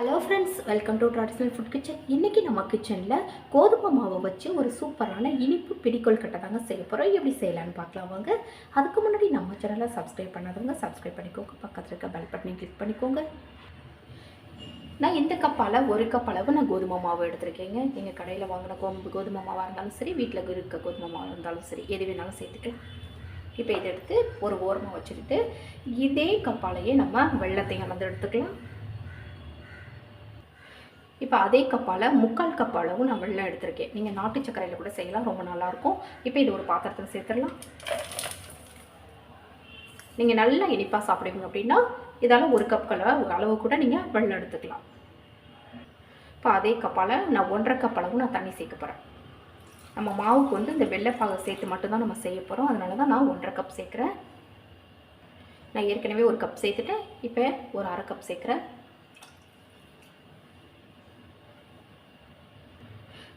Hello friends welcome to traditional food kitchen இன்றைக்கி நம்ம கிச்சனில் கோதுமை மாவை வச்சு ஒரு சூப்பரான இனிப்பு பிடிக்கோல் கட்டை தாங்க செய்ய போகிறோம் எப்படி செய்யலான்னு பார்க்கலாம் வாங்க. அதுக்கு முன்னாடி நம்ம சேனலை சப்ஸ்கிரைப் பண்ணாதவங்க சப்ஸ்கிரைப் பண்ணிக்கோங்க. பக்கத்தில் இருக்க பெல் பட்டனை கிளிக் பண்ணிக்கோங்க. நான் இந்த கப்பால் ஒரு கப் அளவு நான் கோதுமை மாவு எடுத்திருக்கேங்க. எங்கள் கடையில் வாங்கின கோம்பு கோதுமை மாவாக இருந்தாலும் சரி வீட்டில் இருக்க கோதுமை மாவு இருந்தாலும் சரி எது வேணாலும் சேர்த்துக்கலாம். இப்போ இதை எடுத்து ஒரு ஓரமாக வச்சுக்கிட்டு இதே கப்பாலேயே நம்ம வெள்ளத்தையும் வந்து எடுத்துக்கலாம். இப்போ அதே கப்பால் முக்கால் கப் அளவு நான் வெள்ளம் எடுத்திருக்கேன். நீங்கள் நாட்டு சர்க்கரையில் கூட செய்யலாம் ரொம்ப நல்லாயிருக்கும். இப்போ இது ஒரு பாத்திரத்தில் சேர்த்துடலாம். நீங்கள் நல்லா இனிப்பாக சாப்பிடுவீங்க அப்படின்னா இதால் ஒரு கப் கலர் அளவு கூட நீங்கள் வெள்ளம் எடுத்துக்கலாம். இப்போ அதே கப்பால் நான் ஒன்றரை கப் அளவு நான் தண்ணி சேர்க்க போகிறேன் நம்ம மாவுக்கு வந்து இந்த வெள்ளைப்பாகை சேர்த்து மட்டும்தான் நம்ம செய்ய போகிறோம் அதனால தான் நான் ஒன்றரை கப் சேர்க்குறேன். நான் ஏற்கனவே ஒரு கப் சேர்த்துட்டேன். இப்போ ஒரு அரை கப் சேர்க்குறேன்.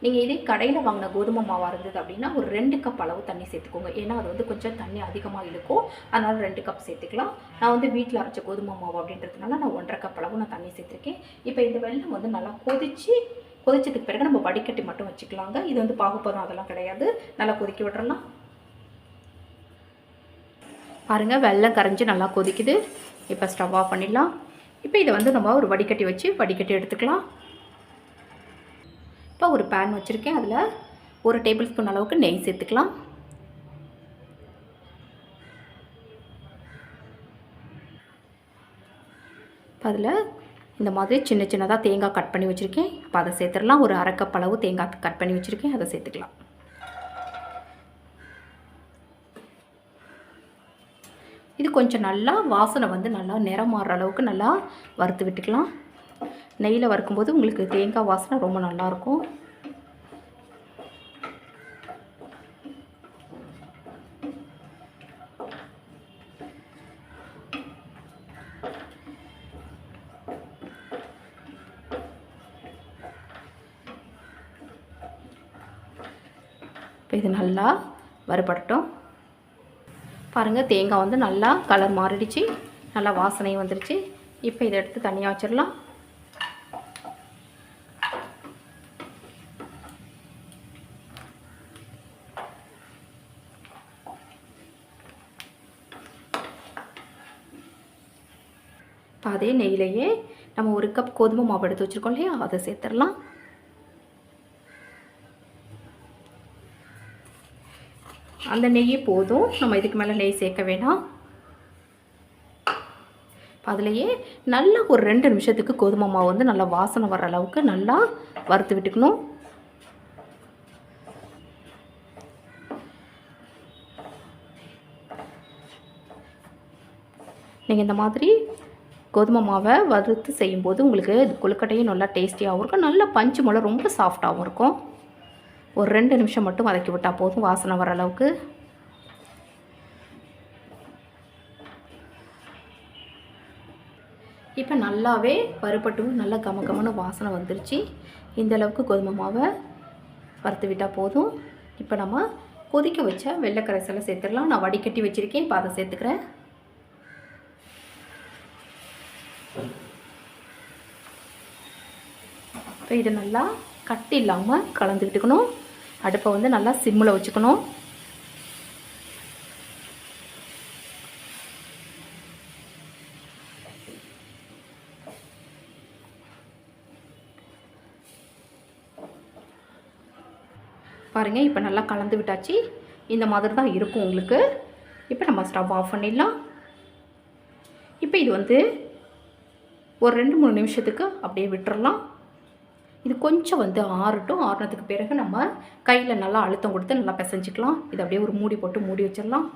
நீங்கள் இதே கடையில் வாங்கின கோதுமை மாவாக இருந்தது அப்படின்னா ஒரு ரெண்டு கப் அளவு தண்ணி சேர்த்துக்கோங்க. ஏன்னா அது வந்து கொஞ்சம் தண்ணி அதிகமாக இழுக்கும் அதனால் ரெண்டு கப் சேர்த்துக்கலாம். நான் வந்து வீட்டில் அரைச்ச கோதுமை மாவு அப்படின்றதுனால நான் ஒன்றரை கப் அளவு நான் தண்ணி சேர்த்துருக்கேன். இப்போ இந்த வெள்ளம் வந்து நல்லா கொதித்து கொதிச்சதுக்கு பிறகு நம்ம வடிகட்டி மட்டும் வச்சுக்கலாங்க. இது வந்து பாகுப்பதம் அதெல்லாம் கிடையாது. நல்லா கொதிக்க விட்டுறலாம். பாருங்கள் வெள்ளம் கரைஞ்சி நல்லா கொதிக்குது. இப்போ ஸ்டவ் ஆஃப் பண்ணிடலாம். இப்போ இதை வந்து நம்ம ஒரு வடிகட்டி வச்சு வடிகட்டி எடுத்துக்கலாம். இப்போ ஒரு பேன் வச்சுருக்கேன். அதில் ஒரு டேபிள் ஸ்பூன் அளவுக்கு நெய் சேர்த்துக்கலாம். இப்போ அதில் இந்த மாதிரி சின்ன சின்னதாக தேங்காய் கட் பண்ணி வச்சுருக்கேன். இப்போ அதை சேர்த்துடலாம். ஒரு அரைக்கப் அளவு தேங்காய் கட் பண்ணி வச்சுருக்கேன். அதை சேர்த்துக்கலாம். இது கொஞ்சம் நல்லா வாசனை வந்து நல்லா நிறம் மாறுற அளவுக்கு நல்லா வறுத்து விட்டுக்கலாம். நெய்யில் வறுக்கும்போது உங்களுக்கு தேங்காய் வாசனை ரொம்ப நல்லாயிருக்கும். இப்போ இது நல்லா வறுபடட்டும். பாருங்கள் தேங்காய் வந்து நல்லா கலர் மாறிடுச்சு. நல்லா வாசனையும் வந்துடுச்சு இப்போ இதை எடுத்து தனியாக வச்சிடலாம். அதே நெய்யிலையே நம்ம ஒரு கப் கோதுமை மாவு எடுத்து வச்சுருக்கோம் இல்லையா? அதை சேர்த்துடலாம். அந்த நெய்யே போதும். நம்ம இதுக்கு மேலே நெய் சேர்க்க வேணாம். அதுலேயே நல்லா ஒரு ரெண்டு நிமிஷத்துக்கு கோதுமை மாவு வந்து நல்லா வாசனை வர அளவுக்கு நல்லா வறுத்து விட்டுக்கணும். நீங்கள் இந்த மாதிரி கோதுமை மாவை வறுத்து செய்யும்போது உங்களுக்கு கொழுக்கட்டையும் நல்லா டேஸ்டியாகவும் இருக்கும். நல்லா பஞ்சு மூலம் ரொம்ப சாஃப்டாகவும் இருக்கும். ஒரு ரெண்டு நிமிஷம் மட்டும் வதக்கி விட்டால் போதும் வாசனை வர அளவுக்கு. இப்போ நல்லாவே பருப்பட்டும் நல்லா கம கமன்னு வாசனை வந்துருச்சு. இந்த அளவுக்கு கோதுமை மாவை வறுத்து விட்டால் போதும். இப்போ நம்ம கொதிக்க வச்ச வெள்ளை கரைசலை சேர்த்துடலாம். நான் வடிகட்டி வச்சுருக்கேன் இப்போ அதை சேர்த்துக்கிறேன். இப்போ இது நல்லா கட்டி இல்லாமல் கலந்துக்கிட்டுக்கணும் அடுப்பை வந்து நல்லா சிம்மில் வச்சுக்கணும். பாருங்கள் இப்போ நல்லா கலந்து விட்டாச்சு. இந்த மாதிரி தான் இருக்கும் உங்களுக்கு. இப்போ நம்ம ஸ்டவ் ஆஃப் பண்ணிடலாம். இப்போ இது வந்து ஒரு ரெண்டு மூணு நிமிஷத்துக்கு அப்படியே விட்டுறலாம். இது கொஞ்சம் வந்து ஆறட்டும். ஆறுனதுக்கு பிறகு நம்ம கையில் நல்லா அழுத்தம் கொடுத்து நல்லா பிசைஞ்சிக்கலாம். இது அப்படியே ஒரு மூடி போட்டு மூடி வச்சிடலாம்.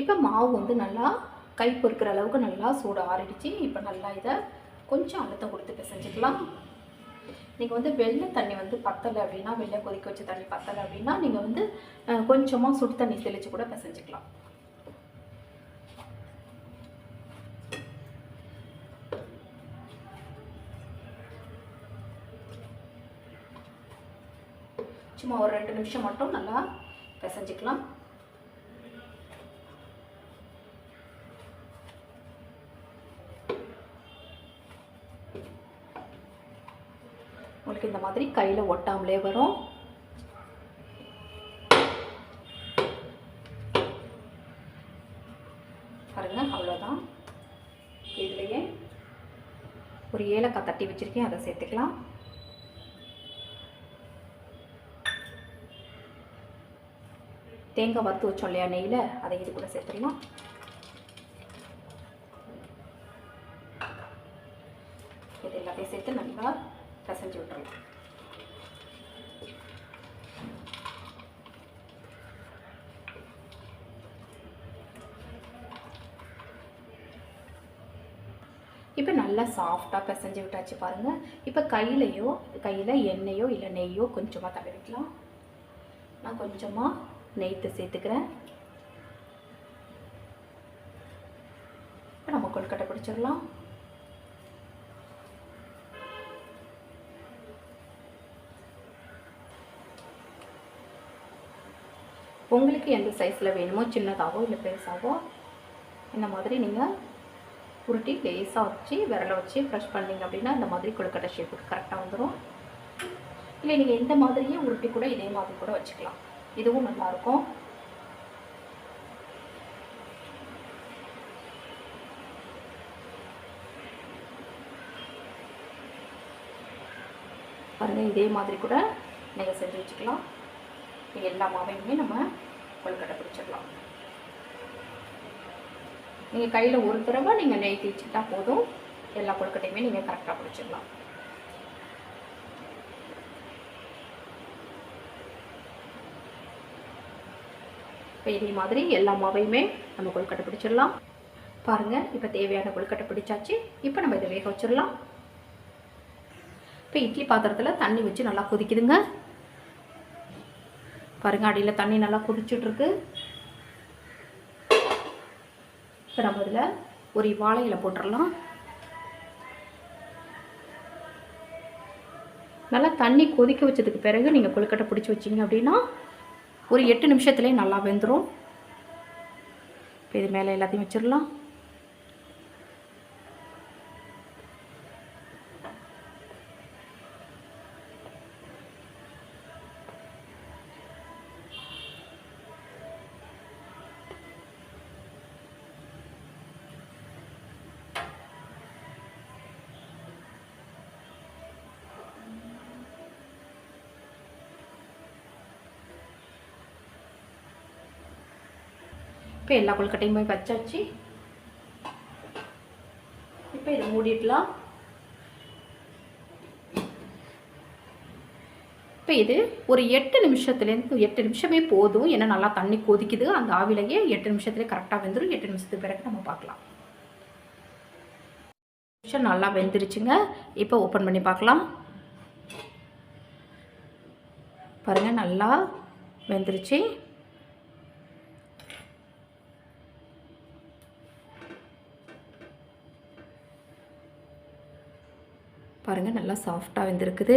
இப்போ மாவு வந்து நல்லா கை பொறுக்கிற அளவுக்கு நல்லா சூடு ஆறிடுச்சு. இப்போ நல்லா இதை கொஞ்சம் அழுத்தம் கொடுத்து பிசைஞ்சிக்கலாம். நீங்கள் வந்து வெள்ளை தண்ணி வந்து பத்தலை அப்படின்னா வெள்ளை கொதிக்க வச்ச தண்ணி பத்தலை அப்படின்னா நீங்கள் வந்து கொஞ்சமாக சுடு தண்ணி தெளித்து கூட பிசைஞ்சிக்கலாம். சும்மா ஒரு ரெண்டு நிமிஷம் மட்டும் நல்லா பிசைஞ்சிக்கலாம். உங்களுக்கு இந்த மாதிரி கையில் ஒட்டாமலே வரும். பாருங்க அவ்வளோதான் இதுலேயே ஒரு ஏலக்காய் தட்டி வச்சுருக்கேன் அதை சேர்த்துக்கலாம். தேங்காய் வறுத்து வச்சோம் இல்லையா நெய்யில்? அதை இது கூட சேர்த்துக்கலாம் இது எல்லாத்தையும் சேர்த்து நல்லா பிசைஞ்சு விட்டுறலாம் இப்போ நல்லா சாஃப்டாக பிசைஞ்சு விட்டாச்சு பாருங்கள் இப்போ கையிலையோ கையில் எண்ணெயோ இல்லை நெய்யோ கொஞ்சமாக தடவிக்கலாம். நான் கொஞ்சமாக நெய்த்து சேர்த்துக்கிறேன். இப்போ நம்ம கொழுக்கட்டை பிடிச்சிடலாம். உங்களுக்கு எந்த சைஸில் வேணுமோ சின்னதாகவோ இல்லை பெருசாகவோ இந்த மாதிரி நீங்கள் உருட்டி லேஸாக வச்சு விரலை வச்சு ப்ரெஷ் பண்ணிங்க அப்படின்னா இந்த மாதிரி கொழுக்கட்டை ஷேப்புக்கு கரெக்டாக வந்துடும் இல்லை நீங்கள் இந்த மாதிரியே உருட்டி கூட இதே மாதிரி கூட வச்சுக்கலாம். இதுவும் நல்லாயிருக்கும் பாருங்கள் இதே மாதிரி கூட நீங்கள் செஞ்சு வச்சுக்கலாம். எல்லா மாவையுமே நம்ம கொழுக்கட்டை பிடிச்சிடலாம். நீங்கள் கையில் ஒரு தடவை நீங்கள் நெய் தேய்ச்சிக்கிட்டால் போதும். எல்லா கொழுக்கட்டையுமே நீங்கள் கரெக்டாக பிடிச்சிடலாம். இப்போ இதே மாதிரி எல்லா மாவையுமே நம்ம கொழுக்கட்டை பிடிச்சிடலாம். பாருங்கள் இப்போ தேவையான கொழுக்கட்டை பிடிச்சாச்சு. இப்போ நம்ம இதை வேக வச்சிடலாம். இப்போ இட்லி பாத்திரத்தில் தண்ணி வச்சு நல்லா கொதிக்குதுங்க. பாருங்க அடியில் தண்ணி நல்லா கொதிச்சுட்ருக்கு. இப்போ நம்ம இதில் ஒரு வாழையில போட்டுடலாம். நல்லா தண்ணி கொதிக்க வச்சதுக்கு பிறகு நீங்கள் கொழுக்கட்டை பிடிச்சி வச்சிங்க அப்படின்னா ஒரு எட்டு நிமிஷத்துலேயே நல்லா வெந்துடும் இப்போ இது மேலே எல்லாத்தையும் வச்சிடலாம். இப்போ எல்லா கொழுக்கட்டையுமே வச்சாச்சு. இப்போ இதை மூடிடலாம். இப்போ இது ஒரு எட்டு நிமிஷத்துலேருந்து எட்டு நிமிஷமே போதும். ஏன்னா நல்லா தண்ணி கொதிக்குது. அந்த ஆவிலேயே எட்டு நிமிஷத்துலேயே கரெக்டாக வெந்துடும் எட்டு நிமிஷத்துக்கு பிறகு நம்ம பார்க்கலாம். நிமிஷம் நல்லா வெந்துருச்சுங்க. இப்போ ஓப்பன் பண்ணி பார்க்கலாம். பாருங்கள் நல்லா வெந்துருச்சு. பாருங்கள் நல்லா சாஃப்டாக வெந்திருக்குது.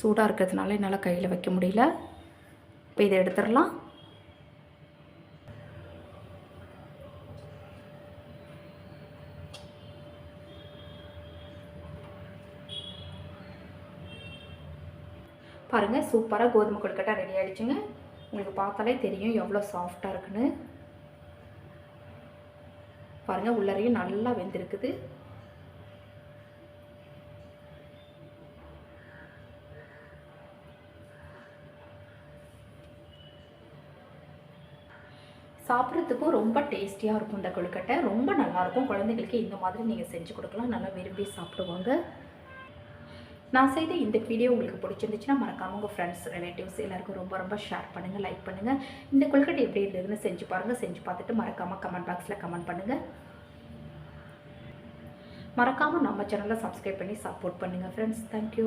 சூடாக இருக்கிறதுனால என்னால் கையில் வைக்க முடியல. இப்போ இதை எடுத்துடலாம். பாருங்கள் சூப்பராக கோதுமை கொழுக்கட்டை ரெடி ஆகிடுச்சுங்க உங்களுக்கு பார்த்தாலே தெரியும் எவ்வளோ சாஃப்டாக இருக்குன்னு. பாருங்கள் உள்ளறையும் நல்லா வெந்திருக்குது. சாப்பிட்றதுக்கும் ரொம்ப டேஸ்டியாக இருக்கும் இந்த கொழுக்கட்டை. ரொம்ப நல்லாயிருக்கும். குழந்தைங்களுக்கு இந்த மாதிரி நீங்கள் செஞ்சு கொடுக்கலாம். நல்லா விரும்பி சாப்பிடுவாங்க. நான் செய்த இந்த வீடியோ உங்களுக்கு பிடிச்சிருந்துச்சுன்னா மறக்காமல் உங்கள் ஃப்ரெண்ட்ஸ் ரிலேட்டிவ்ஸ் எல்லாருக்கும் ரொம்ப ரொம்ப ஷேர் பண்ணுங்கள் லைக் பண்ணுங்கள் இந்த கொழுக்கட்டை எப்படி இருந்ததுன்னு செஞ்சு பாருங்கள் செஞ்சு பார்த்துட்டு மறக்காமல் கமெண்ட் பாக்ஸில் கமெண்ட் பண்ணுங்கள் மறக்காமல் நம்ம சேனலை சப்ஸ்கிரைப் பண்ணி சப்போர்ட் பண்ணுங்கள் ஃப்ரெண்ட்ஸ் தேங்க்யூ